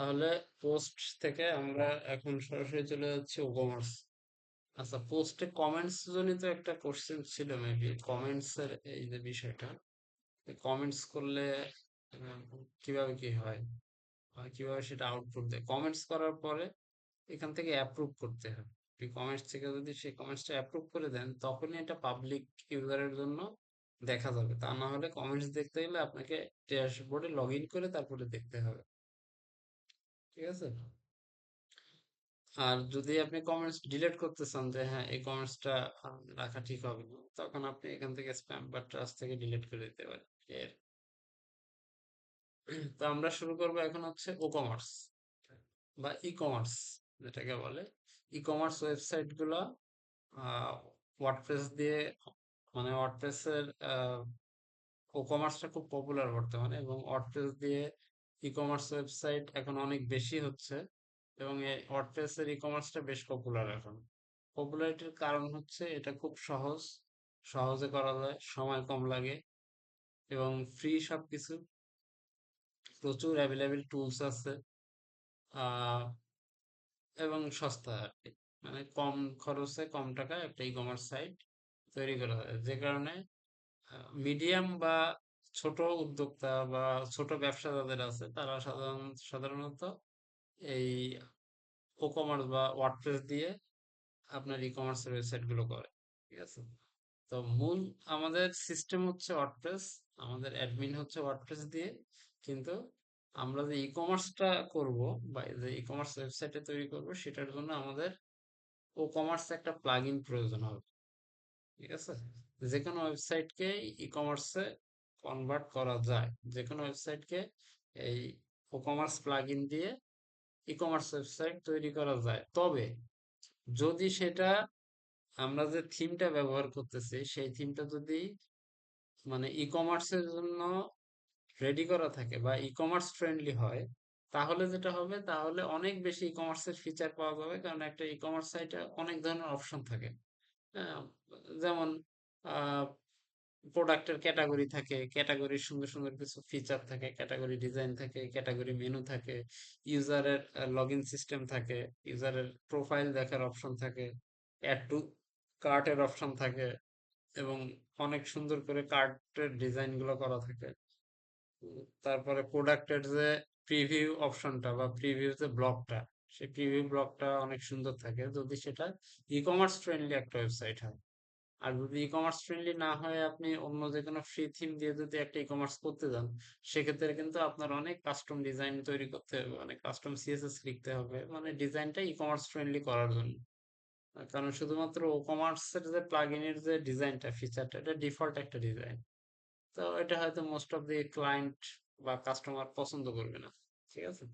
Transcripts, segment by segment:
তাহলে পোস্ট থেকে আমরা এখন সরাসরি চলে যাচ্ছি কমার্স আচ্ছা পোস্টে কমেন্টস জনিত একটা কোশ্চেন ছিল মেবি কমেন্টস এর এই যে বিষয়টা কমেন্টস করলে কীভাবে কি হয়? কীভাবে সেটা আউটপুট দেয়? কমেন্টস করার পরে এখান থেকে অ্যাপ্রুভ করতে হয়। কমেন্টস থেকে যদি সেই কমেন্টসটা অ্যাপ্রুভ করে দেন, তখনই এটা পাবলিক ইউজারের জন্য দেখা যাবে। তা না হলে কমেন্টস দেখতে গেলে আপনাকে ড্যাশবোর্ডে লগ ইন করে তারপরে দেখতে হবে। ঠিক আছে? আর যদি আপনি কমেন্টস ডিলিট করতে চান যে হ্যাঁ এই কমেন্টসটা রাখা ঠিক হবে না, তখন আপনি এখান থেকে স্প্যাম বা ট্রাস্ট থেকে ডিলিট করে দিতে পারেন। তো আমরা শুরু করব এখন হচ্ছে ও কমার্স বা ই কমার্স যেটাকে বলে। ই কমার্স ওয়েবসাইটগুলা ওয়ার্ডপ্রেস দিয়ে মানে ওয়ার্ডপ্রেসের ও কমার্সটা খুব পপুলার বর্তমানে এবং ওয়ার্ডপ্রেস দিয়ে ই কমার্স ওয়েবসাইট এখন অনেক বেশি হচ্ছে এবং এই ওয়ার্ডপ্রেস এর ই কমার্সটা বেশ পপুলার এখন। পপুলারিটির কারণ হচ্ছে এটা খুব সহজ, সহজে করা যায়, সময় কম লাগে এবং ফ্রি সবকিছু। প্রচুর অ্যাভেলেবেল টুলস আছে এবং সস্তা আর কি। মানে কম খরচে কম টাকায় একটা ই কমার্স সাইট তৈরি করা যায় যে কারণে মিডিয়াম বা ছোট উদ্যোক্তা বা ছোট ব্যবসা যাদের আছে, তারা সাধারণ, সাধারণত এই ও কমার্স বা ওয়ার্ডপ্রেস দিয়ে আপনার ই কমার্সের ওয়েবসাইটগুলো করে, ঠিক আছে? তো মূল আমাদের সিস্টেম হচ্ছে ওয়ার্ডপ্রেস আমাদের অ্যাডমিন হচ্ছে ওয়ার্ডপ্রেস দিয়ে, কিন্তু আমরা যে ই কমার্সটা করব বা যে ই কমার্স ওয়েবসাইটে তৈরি করব, সেটার জন্য আমাদের ও কমার্স একটা প্লাগ প্রয়োজন হবে, ঠিক আছে? যে কোনো ওয়েবসাইটকে ই কমার্সে কনভার্ট করা যায়। যে কোনো ওয়েবসাইটকে এই ও কমার্স প্লাগ ইন দিয়ে ই কমার্স ওয়েবসাইট তৈরি করা যায়। তবে যদি সেটা আমরা যে থিমটা ব্যবহার করতেছি, সেই থিমটা যদি মানে ই কমার্সের জন্য রেডি করা থাকে বা ই কমার্স ফ্রেন্ডলি হয়, তাহলে যেটা হবে, তাহলে অনেক বেশি ই কমার্সের ফিচার পাওয়া যাবে। কারণ একটা ই কমার্স সাইটে অনেক ধরনের অপশন থাকে। হ্যাঁ যেমন প্রোডাক্টের ক্যাটাগরি থাকে ক্যাটাগরির সুন্দর সুন্দর কিছু ফিচার থাকে ক্যাটাগরি ডিজাইন থাকে ক্যাটাগরি মেনু থাকে ইউজারের লগ ইন সিস্টেম থাকে ইউজারের প্রোফাইল দেখার অপশন থাকে অ্যাড টু কার্টের অপশন থাকে এবং অনেক সুন্দর করে কার্টের ডিজাইনগুলো করা থাকে। তারপরে প্রোডাক্টের যে প্রিভিউ অপশনটা বা প্রিভিউ যে ব্লকটা সেই প্রিভিউ ব্লকটা অনেক সুন্দর থাকে। যদি সেটা ই কমার্স ফ্রেন্ডলি একটা ওয়েবসাইট হয় আর যদি ই কমার্স ফ্রেন্ডলি না হয়, আপনি অন্য যে কোনো ফ্রি থিম দিয়ে যদি একটা ই কমার্স করতে যান, সেক্ষেত্রে কিন্তু আপনার অনেক কাস্টম ডিজাইন তৈরি করতে হবে অনেক কাস্টম সিএসএস লিখতে হবে মানে ডিজাইনটা ই কমার্স ফ্রেন্ডলি করার জন্য। কারণ শুধুমাত্র ও কমার্সের যে প্লাগ প্লাগইনের যে ডিজাইনটা ফিচারটা এটা ডিফল্ট একটা ডিজাইন তো এটা হয়তো মোস্ট অফ দি ক্লায়েন্ট বা কাস্টমার পছন্দ করবে না, ঠিক আছে?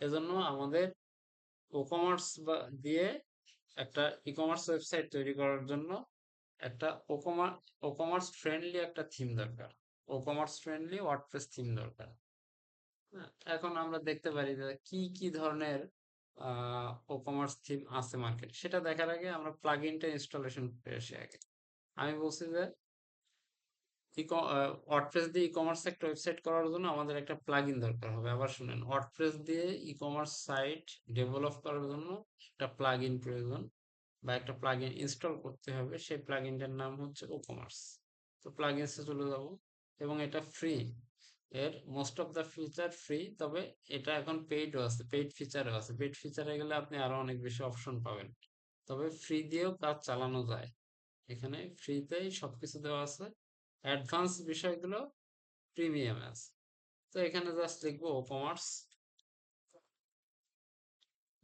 এজন্য আমাদের ও কমার্স দিয়ে একটা ই কমার্স ওয়েবসাইট তৈরি করার জন্য একটা ও কমার্স ফ্রেন্ডলি একটা থিম দরকার। WooCommerce friendly WordPress theme দরকার। হ্যাঁ, এখন আমরা দেখতে পারি যে কি কি ধরনের ও কমার্স থিম আছে মার্কেট সেটা দেখার আগে আমরা প্লাগ ইনটা ইনস্টলেশন করে আসি আগে। আমি বলছি যে ওয়ার্ডপ্রেস দিয়ে ই কমার্স একটা ওয়েবসাইট করার জন্য আমাদের একটা প্লাগ ইন দরকার হবে। আবার শুনেন ওয়ার্ডপ্রেস দিয়ে ই কমার্স সাইট ডেভেলপ করার জন্য একটা প্লাগ ইন প্রয়োজন। বা একটা প্লাগ ইন ইনস্টল করতে হবে, সেই প্লাগ নাম হচ্ছে ও কমার্স তো প্লাগ ইনসে চলে যাব এবং এটা ফ্রি এর most of the feature free তবে এটা এখন পেইডও আছে পেইড ফিচারও আছে। পেইড ফিচারে গেলে আপনি আরও অনেক বেশি অপশন পাবেন। তবে ফ্রি দিয়েও কাজ চালানো যায়। এখানে ফ্রিতেই সবকিছু দেওয়া আছে। অ্যাডভান্স বিষয়গুলো প্রিমিয়াম আছে। তো এখানে জাস্ট লিখব WooCommerce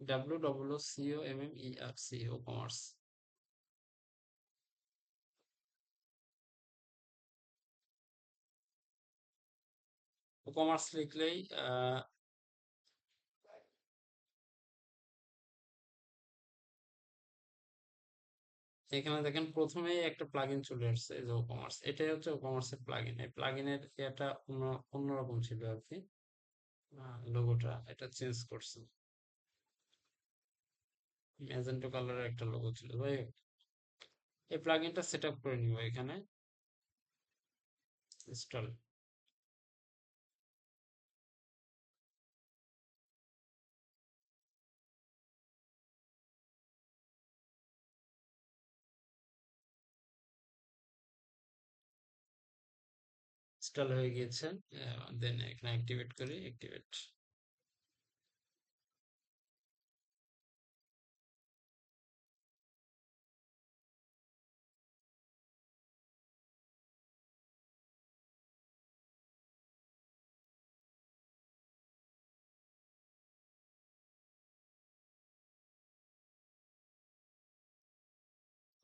W W C O M M E R C WooCommerce commerce লিখলেই এখানে দেখেন প্রথমেই একটা প্লাগইন চলে আসছে যে কমার্স এটাই হচ্ছে কমার্সের প্লাগইন এই প্লাগইনের এটা অন্য, অন্যরকম ছিল আর কি। লোগোটা এটা চেঞ্জ করছে। ম্যাজেন্টো কালারের একটা লোগো ছিল যাই হোক এই প্লাগইনটা সেটআপ করে নিব এখানে। ইনস্টল ইনস্টল হয়ে গিয়েছে। দেন এখানে অ্যাক্টিভেট করি অ্যাক্টিভেট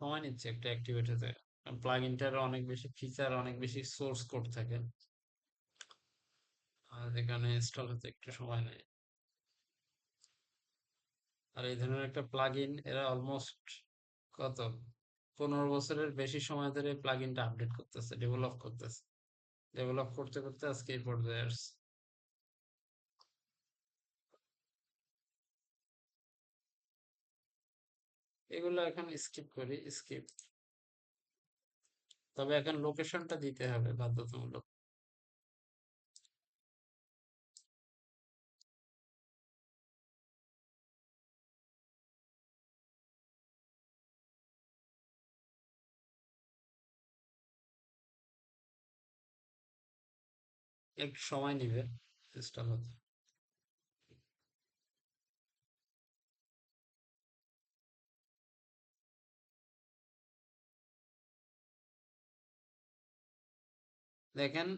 সময় নিচ্ছে একটা অ্যাক্টিভেট হতে প্লাগ ইনটার অনেক বেশি ফিচার অনেক বেশি সোর্স কোড থাকে। আর এখানে ইনস্টল হতে একটু সময় নেয়। আর এই ধরনের একটা প্লাগ ইন এরা অলমোস্ট কত? পনেরো বছরের বেশি সময় ধরে প্লাগ ইনটা আপডেট করতেছে ডেভেলপ করতেছে। ডেভেলপ করতে করতে আজকে এই পর্যায়ে আসছে। এগুলো এখন স্কিপ করি স্কিপ তবে এখন লোকেশনটা দিতে হবে বাধ্যতামূলক। একটু সময় নিবে ইনস্টল হতে দেখেন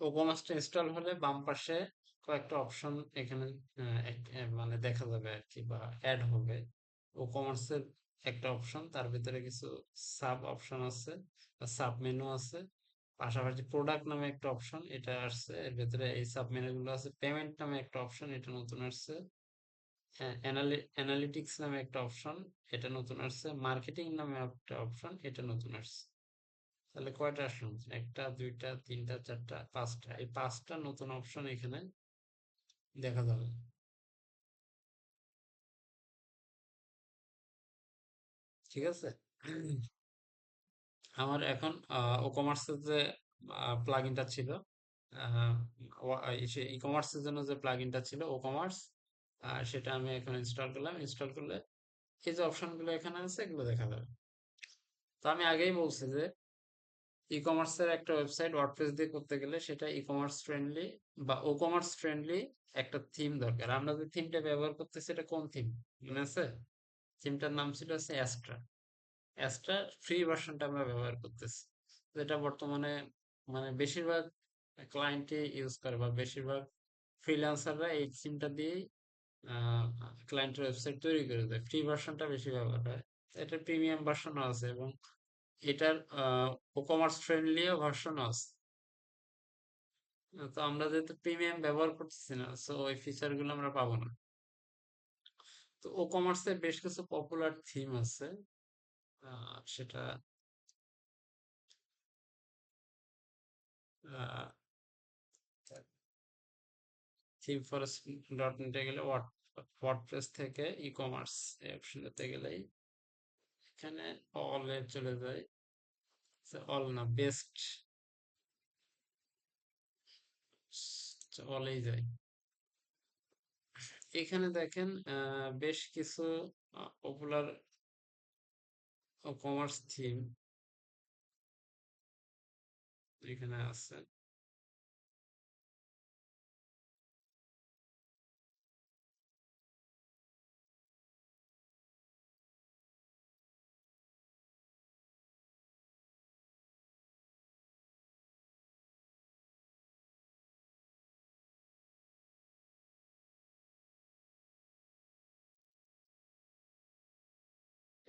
ওকোমাসটা ইনস্টল হলে বাম পাশে কয়েকটা অপশন এখানে মানে দেখা যাবে আর কি বা অ্যাড হবে। ও কমার্সের একটা অপশন তার ভিতরে কিছু সাব অপশন আছে বা সাব মেনু আছে। পাশাপাশি প্রোডাক্ট নামে একটা অপশন এটা আসছে। এর ভিতরে এই সাব মেনু গুলো আছে। পেমেন্ট নামে একটা অপশন এটা নতুন আসছে। অ্যানালিটিক্স নামে একটা অপশন এটা নতুন আসছে। মার্কেটিং নামে একটা অপশন এটা নতুন আসছে। তাহলে কয়টা আসলো একটা, দুইটা, তিনটা, চারটা, পাঁচটা। এই পাঁচটা নতুন অপশন এখানে দেখা যাবে। ঠিক আছে? আমার এখন ও কমার্সের যে প্লাগইনটা ছিল ই কমার্সের জন্য যে প্লাগইনটা ছিল ও কমার্স সেটা আমি এখন ইনস্টল করলাম। ইনস্টল করলে এই যে অপশনগুলো এখানে আছে, এগুলো দেখা যাবে। তো আমি আগেই বলছি যে ই কমার্সের একটা ওয়েবসাইট ওয়ার্ডপ্রেস দিয়ে করতে গেলে সেটা ই কমার্স ফ্রেন্ডলি বা ও কমার্স ফ্রেন্ডলি একটা থিম দরকার। আমরা যে থিমটা ব্যবহার করতেছি, এটা কোন থিম মনে আছে? থিমটার নাম ছিল হচ্ছে অ্যাস্ট্রা অ্যাস্ট্রা ফ্রি ভার্সনটা আমরা ব্যবহার করতেছি। যেটা বর্তমানে মানে বেশিরভাগ ক্লায়েন্টই ইউজ করে বা বেশিরভাগ ফ্রিল্যান্সাররা এই থিমটা দিয়েই ক্লায়েন্টের ওয়েবসাইট তৈরি করে দেয়। ফ্রি ভার্সনটা বেশি ব্যবহার হয়। এটা প্রিমিয়াম ভার্সনও আছে এবং এটার কমার্স ফ্রেন্ডলিও ভার্সনও আছে। তো আমরা যেহেতু প্রিমিয়াম ব্যবহার করতেছি না সো ওই ফিচারগুলো আমরা পাবো না। তো ও কমার্সের বেশ কিছু পপুলার থিম আছে সেটা থিম ফর ডট নেটে গেলে ওয়ার্ডপ্রেস থেকে ই কমার্স অপশনটাতে গেলেই এখানে অল চলে যায়। অল না বেস্ট অলেই যায় এখানে দেখেন বেশ কিছু পপুলার কমার্স থিম এখানে আছে।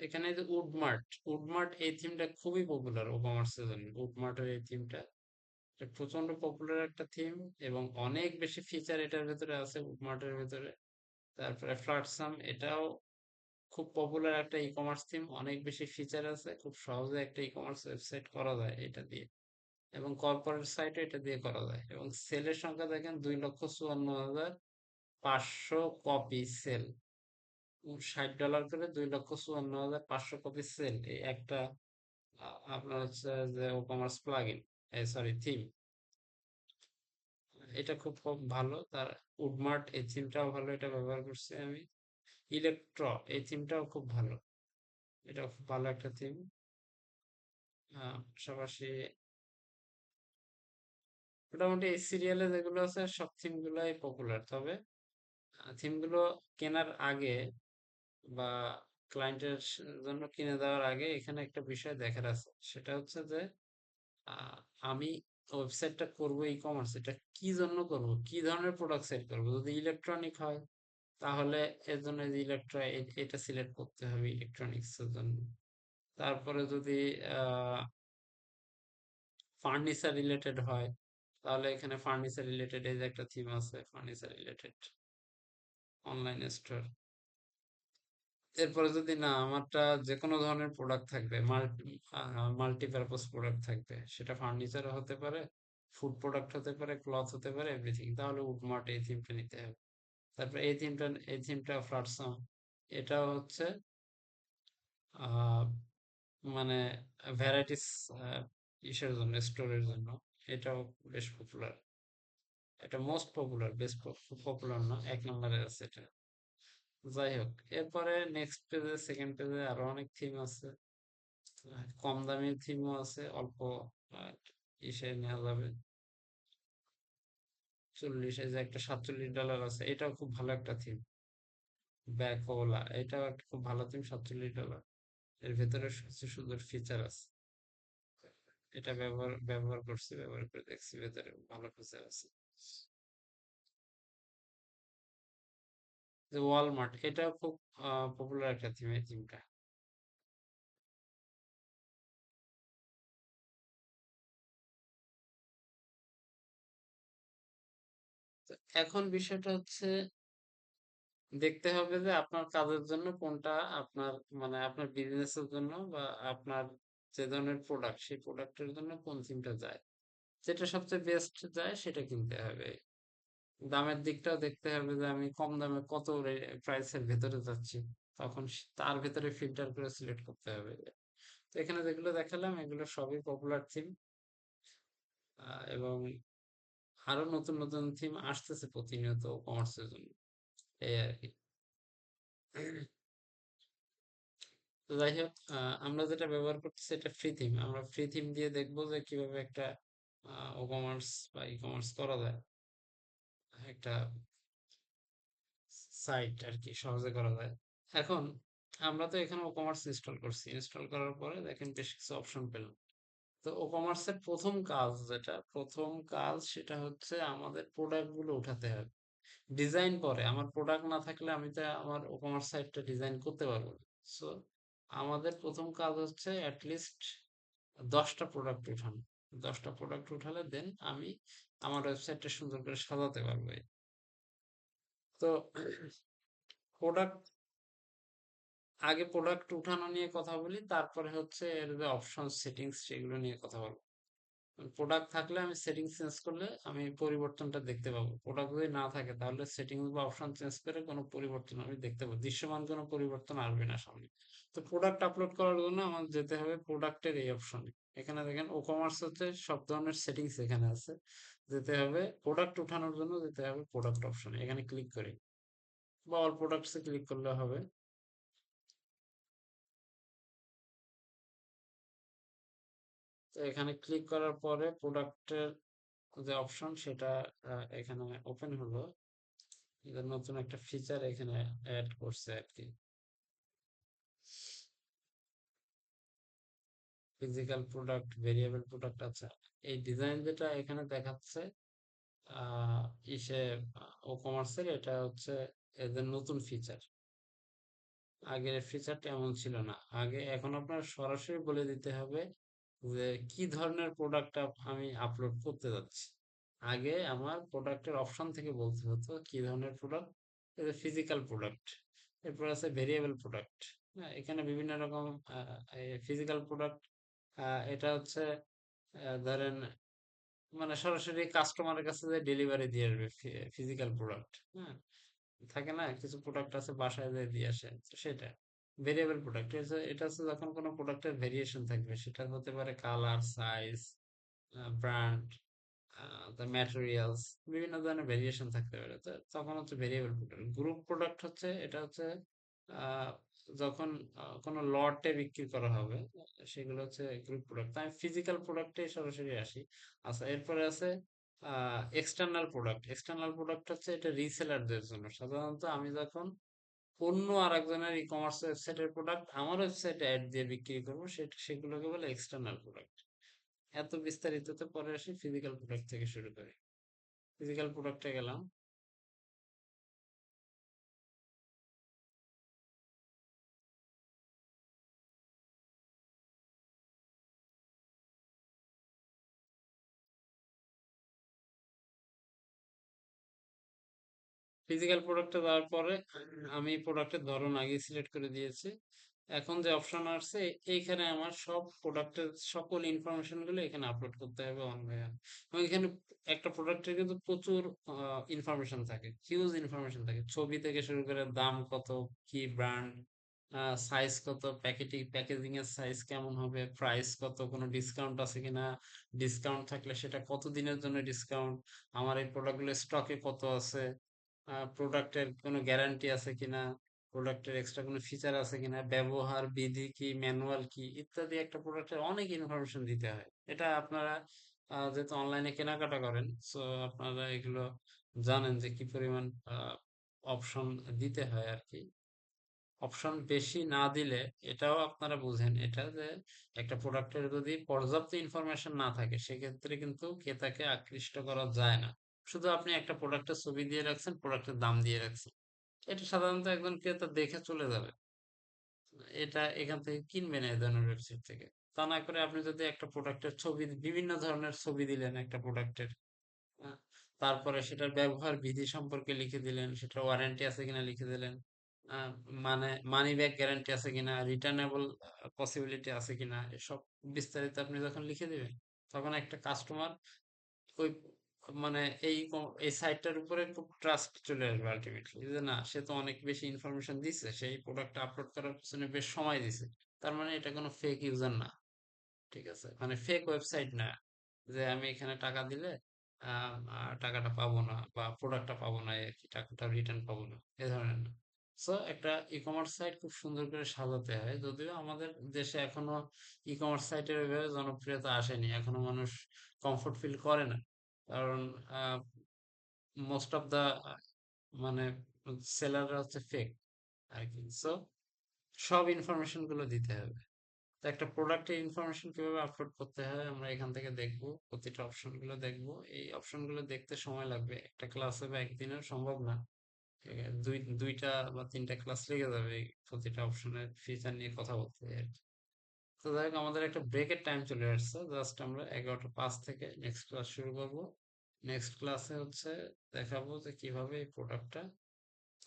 এখানে যে উডমার্ট উডমার্ট এই থিমটা খুবই পপুলার ও কমার্সের জন্য উডমার্টের এই থিমটা প্রচণ্ড পপুলার একটা থিম এবং অনেক বেশি ফিচার এটার ভেতরে আছে উডমার্টের ভেতরে। তারপরে ফ্ল্যাটসাম এটাও খুব পপুলার একটা ই কমার্স থিম অনেক বেশি ফিচার আছে, খুব সহজে একটা ই কমার্স ওয়েবসাইট করা যায় এটা দিয়ে এবং কর্পোরেট সাইটও এটা দিয়ে করা যায় এবং সেলের সংখ্যা দেখেন দুই লক্ষ চুয়ান্ন হাজার পাঁচশো কপি সেল ষাট ডলার করে দুই লক্ষ চুয়ান্ন হাজার পাঁচশো কপি সেল এই একটা আপনার হচ্ছে যে WooCommerce plugin sorry theme এটা খুব খুব ভালো, তার উডমার্ট এই থিমটাও ভালো, এটা ব্যবহার করছি আমি। ইলেকট্র এই থিমটাও খুব ভালো এটা খুব ভালো একটা থিম পাশাপাশি মোটামুটি এই সিরিয়ালে যেগুলো আছে, সব থিম গুলাই পপুলার তবে থিমগুলো কেনার আগে বা ক্লায়েন্টের জন্য কিনে দেওয়ার আগে এখানে একটা বিষয় দেখার আছে সেটা হচ্ছে যে আমি ওয়েবসাইটটা করব ই কমার্স এটা কি জন্য করব? কি ধরনের প্রোডাক্ট সেল করব? যদি ইলেকট্রনিক হয়, তাহলে এর জন্য ইলেকট্র এটা সিলেক্ট করতে হবে ইলেকট্রনিক্স এর জন্য। তারপরে যদি ফার্নিচার রিলেটেড হয়, তাহলে এখানে ফার্নিচার রিলেটেড এই যে একটা থিম আছে ফার্নিচার রিলেটেড অনলাইন স্টোর এরপরে যদি না, আমারটা যে কোনো ধরনের প্রোডাক্ট থাকবে মাল্টিপারপাস প্রোডাক্ট থাকবে। সেটা ফার্নিচার হতে পারে ফুড প্রোডাক্ট হতে পারে ক্লথ হতে পারে এভরিথিং তাহলে উডমার্ট এই থিমটা নিতে হবে। তারপরে এই থিমটা এই থিমটা ফ্লাটসাম এটাও হচ্ছে মানে ভ্যারাইটিস ইসের জন্য স্টোরের জন্য। এটাও বেশ পপুলার এটা মোস্ট পপুলার বেশ পপুলার না, এক নম্বরে আছে এটা। যাই হোক, এরপরে নেক্সট পেজে সেকেন্ড পেজে আরও অনেক থিম আছে। কম দামি থিমও আছে, অল্প ইসে নেওয়া যাবে। চল্লিশ যে একটা সাতচল্লিশ ডলার আছে, এটাও খুব ভালো একটা থিম ব্যাকওলা এটাও একটা খুব ভালো থিম সাতচল্লিশ ডলার এর ভেতরে সবচেয়ে সুন্দর ফিচার আছে। এটা ব্যবহার ব্যবহার করছি, ব্যবহার করে দেখছি ভেতরে, ভালো ফিচার আছে। যে ওয়ালমার্ট এটাও খুব পপুলার একটা থিম এই থিমটা এখন বিষয়টা হচ্ছে, দেখতে হবে যে আপনার কাজের জন্য কোনটা আপনার মানে আপনার বিজনেসের জন্য বা আপনার যে ধরনের প্রোডাক্ট সেই প্রোডাক্টের জন্য কোন থিমটা যায়। যেটা সবচেয়ে বেস্ট যায়, সেটা কিনতে হবে। দামের দিকটাও দেখতে হবে যে আমি কম দামে কত প্রাইসের ভেতরে যাচ্ছি। তখন তার ভেতরে ফিল্টার করে সিলেক্ট করতে হবে। তো এখানে যেগুলো দেখালাম, এগুলো সবই পপুলার থিম এবং আরও নতুন নতুন থিম আসতেছে প্রতিনিয়ত কমার্সের জন্য। এই আর কি। তো যাই হোক আমরা যেটা ব্যবহার করতেছি এটা ফ্রি থিম আমরা ফ্রি থিম দিয়ে দেখব যে কীভাবে একটা ও কমার্স বা ই কমার্স করা যায়। একটা সাইট আর কি সহজে করা যায়। এখন আমরা তো এখানে ও কমার্স ইনস্টল করছি। ইনস্টল করার পরে দেখেন বেশ কিছু অপশন পেলাম। তো ও কমার্সের প্রথম কাজ যেটা, প্রথম কাজ সেটা হচ্ছে আমাদের প্রোডাক্টগুলো উঠাতে হবে। ডিজাইন পরে, আমার প্রোডাক্ট না থাকলে আমি তো আমার ও কমার্স সাইটটা ডিজাইন করতে পারব না। সো আমাদের প্রথম কাজ হচ্ছে অ্যাটলিস্ট দশটা প্রোডাক্ট উঠানো। দশটা প্রোডাক্ট উঠালে দেন আমি আমার ওয়েবসাইটটা সুন্দর করে সাজাতে পারব। তো প্রোডাক্ট আগে প্রোডাক্ট উঠানো নিয়ে কথা বলি, তারপরে হচ্ছে এর যে অপশন সেটিংস সেগুলো নিয়ে কথা বলব। প্রোডাক্ট থাকলে আমি সেটিং চেঞ্জ করলে আমি পরিবর্তনটা দেখতে পাবো। প্রোডাক্ট যদি না থাকে তাহলে সেটিংস বা অপশন চেঞ্জ করে কোনো পরিবর্তন আমি দেখতে পাবো। দৃশ্যমান কোনো পরিবর্তন আসবে না সামনে। তো প্রোডাক্ট আপলোড করার জন্য আমার যেতে হবে প্রোডাক্টের এই অপশনে এখানে দেখেন ও কমার্স হচ্ছে সব ধরনের সেটিংস এখানে আছে। যেতে হবে প্রোডাক্ট উঠানোর জন্য যেতে হবে প্রোডাক্ট অপশনে এখানে ক্লিক করে। বা অল প্রোডাক্টসে ক্লিক করলে হবে। তো এখানে ক্লিক করার পরে প্রোডাক্টের যে অপশন সেটা এখানে ওপেন হলো। নতুন একটা ফিচার এখানে অ্যাড করছে আর কি। ফিজিক্যাল প্রোডাক্ট ভেরিয়েবল প্রোডাক্ট আছে। এই ডিজাইন যেটা এখানে দেখাচ্ছে ইসে ও কমার্সের এটা হচ্ছে এদের নতুন ফিচার আগের ফিচারটা এমন ছিল না। আগে এখন আপনার সরাসরি বলে দিতে হবে যে, কি ধরনের প্রোডাক্ট আমি আপলোড করতে যাচ্ছি। আগে আমার প্রোডাক্টের অপশন থেকে বলতে হতো কি ধরনের প্রোডাক্ট ফিজিক্যাল প্রোডাক্ট এরপর আছে ভেরিয়েবল প্রোডাক্ট হ্যাঁ এখানে বিভিন্ন রকম ফিজিক্যাল প্রোডাক্ট এটা হচ্ছে ধরেন মানে সরাসরি কাস্টমারের কাছে যে ডেলিভারি দিয়ে আসবে ফিজিক্যাল প্রোডাক্ট হ্যাঁ? থাকে না, কিছু প্রোডাক্ট আছে বাসায় যে দিয়ে আসে সেটা ভেরিয়েবল প্রোডাক্ট এটা হচ্ছে যখন কোনো প্রোডাক্টের ভেরিয়েশন থাকবে, সেটা হতে পারে কালার সাইজ ব্র্যান্ড ম্যাটেরিয়ালস বিভিন্ন ধরনের ভেরিয়েশন থাকতে পারে তখন হচ্ছে ভেরিয়েবল প্রোডাক্ট গ্রুপ প্রোডাক্ট হচ্ছে, এটা হচ্ছে যখন কোনো লটে বিক্রি করা হবে, সেগুলো হচ্ছে গ্রুপ প্রোডাক্ট আমি ফিজিক্যাল প্রোডাক্টে সরাসরি আসি। আচ্ছা এরপরে আছে এক্সটার্নাল প্রোডাক্ট এক্সটার্নাল প্রোডাক্ট হচ্ছে এটা রিসেলারদের জন্য। সাধারণত আমি যখন অন্য আরেকজনের ই কমার্স ওয়েবসাইটের প্রোডাক্ট আমার ওয়েবসাইটে অ্যাড দিয়ে বিক্রি করব সেটা সেগুলোকে বলে এক্সটার্নাল প্রোডাক্ট এত বিস্তারিততে পরে আসি ফিজিক্যাল প্রোডাক্ট থেকে শুরু করি। ফিজিক্যাল প্রোডাক্টে গেলাম। ফিজিক্যাল প্রোডাক্টে দেওয়ার পরে আমি প্রোডাক্টের ধরন আগে সিলেক্ট করে দিয়েছি। এখন যে অপশন আসছে, এইখানে আমার সব প্রোডাক্টের সকল ইনফরমেশনগুলো এখানে আপলোড করতে হবে অনলাইন এবং এখানে একটা প্রোডাক্টের কিন্তু প্রচুর ইনফরমেশন থাকে হিউজ ইনফরমেশন থাকে। ছবি থেকে শুরু করে দাম কত, কি ব্র্যান্ড সাইজ কত প্যাকেটিং প্যাকেজিং এর সাইজ কেমন হবে প্রাইস কত, কোনো ডিসকাউন্ট আছে কিনা ডিসকাউন্ট থাকলে সেটা কত দিনের জন্য ডিসকাউন্ট আমার এই প্রোডাক্টগুলো স্টকে কত আছে প্রোডাক্টের কোনো গ্যারান্টি আছে কিনা? প্রোডাক্টের এক্সট্রা কোনো ফিচার আছে কিনা? ব্যবহার বিধি কি? ম্যানুয়াল কি? ইত্যাদি একটা প্রোডাক্টের অনেক ইনফরমেশন দিতে হয়। এটা আপনারা যেহেতু অনলাইনে কেনাকাটা করেন সো আপনারা এগুলো জানেন যে কি পরিমাণ অপশন দিতে হয় আর কি অপশন বেশি না দিলে এটাও আপনারা বুঝেন, এটা যে একটা প্রোডাক্টের যদি পর্যাপ্ত ইনফরমেশন না থাকে, সেক্ষেত্রে কিন্তু ক্রেতাকে আকৃষ্ট করা যায় না। শুধু আপনি একটা প্রোডাক্টের ছবি দিয়ে রাখছেন প্রোডাক্টের দাম দিয়ে রাখছেন। এটা সাধারণত একজন ক্রেতা দেখে চলে যাবে। এটা এখান থেকে কিনবে না এই ধরনের ওয়েবসাইট থেকে। তা না করে আপনি যদি একটা প্রোডাক্টের ছবি, বিভিন্ন ধরনের ছবি দিলেন একটা প্রোডাক্টের তারপরে সেটার ব্যবহার বিধি সম্পর্কে লিখে দিলেন, সেটার ওয়ারেন্টি আছে কিনা লিখে দিলেন মানে মানি ব্যাক গ্যারান্টি আছে কিনা রিটার্নেবল পসিবিলিটি আছে কিনা, এসব বিস্তারিত আপনি যখন লিখে দিবেন, তখন একটা কাস্টমার ওই মানে এই এই সাইটটার উপরে খুব ট্রাস্ট চলে আসবে আলটিমেটলি যে না, সে তো অনেক বেশি ইনফরমেশন দিচ্ছে সেই প্রোডাক্ট আপলোড করার পিছনে বেশ সময় দিছে। তার মানে এটা কোনো ফেক ইউজার না, ঠিক আছে? মানে ফেক ওয়েবসাইট না, যে আমি এখানে টাকা দিলে টাকাটা পাবো না বা প্রোডাক্টটা পাবো না কি টাকাটা রিটার্ন পাবো না, এ ধরনের না। সো একটা ই কমার্স সাইট খুব সুন্দর করে সাজাতে হয়, যদিও আমাদের দেশে এখনও ই কমার্স সাইটের জনপ্রিয়তা আসেনি, এখনও মানুষ কমফোর্ট ফিল করে না। কারণ মোস্ট অফ দা মানে সেলাররা হচ্ছে ফেক আর কি সো সব ইনফরমেশনগুলো দিতে হবে। তো একটা প্রোডাক্টের ইনফরমেশন কীভাবে আপলোড করতে হয় আমরা এখান থেকে দেখব, প্রতিটা অপশনগুলো দেখব। এই অপশনগুলো দেখতে সময় লাগবে। একটা ক্লাসে বা একদিনেও সম্ভব না। দুইটা বা তিনটা ক্লাস লেগে যাবে প্রতিটা অপশনের ফিচার নিয়ে কথা বলতে। আর কি। তো যাই হোক আমাদের একটা ব্রেকের টাইম চলে আসছে জাস্ট আমরা এগারোটা পাঁচ থেকে নেক্সট ক্লাস শুরু করব। নেক্সট ক্লাসে হচ্ছে দেখাবো যে কীভাবে এই প্রোডাক্টটা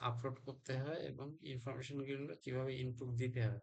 আপলোড করতে হয় এবং ইনফরমেশনগুলো কীভাবে ইনপুট দিতে হয়।